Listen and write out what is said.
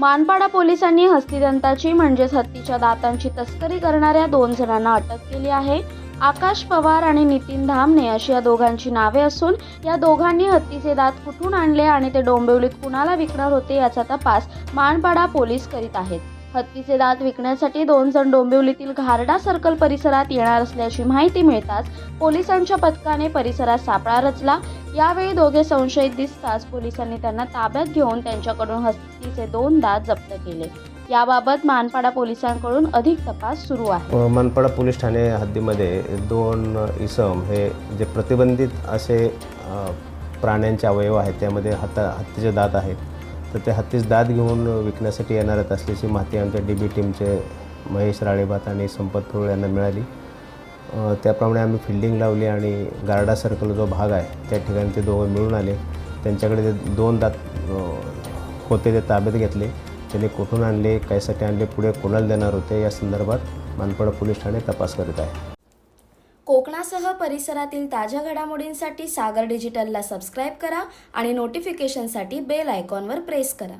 मानपाडा पोलिसांनी हस्तिदंताची म्हणजेच हत्तीच्या दातांची तस्करी करणाऱ्या दोन जणांना अटक केली आहे. आकाश पवार आणि नितीन धामणे अशी या दोघांची नावे असून या दोघांनी हत्तीचे दात कुठून आणले आणि ते डोंबिवलीत कुणाला विकणार होते याचा तपास मानपाडा पोलीस करीत आहेत. हत्तीचे दात विकण्यासाठी दोन जण डोंबिवलीतील घारडा सर्कल परिसरात येणार असल्याची माहिती मिळताच पोलिसांच्या पथकाने परिसरात सापळा रचला. यावेळी दोघे संशयित दिसताच पोलिसांनी त्यांना ताब्यात घेऊन त्यांच्याकडून हत्तीचे दोन दात जप्त केले. याबाबत मानपाडा पोलिसांकडून अधिक तपास सुरू आहे. मानपाडा पोलीस ठाणे हद्दीमध्ये दोन इसम हे जे प्रतिबंधित असे प्राण्यांचे अवयव आहेत त्यामध्ये हत्ता हत्तीचे दात आहेत. तर ते हत्तीचे दात घेऊन विकण्यासाठी येणार आहेत असल्याची माहिती आमच्या डी बी टीमचे महेश राळेभात आणि संपत पुरोळ यांना मिळाली. त्याप्रमाणे आम्ही फिल्डिंग लावली आणि गार्डा सर्कल जो भाग आहे त्या ठिकाणी ते दोघं मिळून आले. त्यांच्याकडे ते दोन दात होते ते ताब्यात घेतले. त्यांनी कुठून आणले कायसाठी आणले पुढे कोणाला देणार होते या संदर्भात मानपाडा पोलीस ठाणे तपास करीत आहे. कोकणासह परिसरातील ताज्या घडामोडींसाठी सागर डिजिटलला सबस्क्राईब करा आणि नोटिफिकेशनसाठी बेल आयकॉनवर प्रेस करा.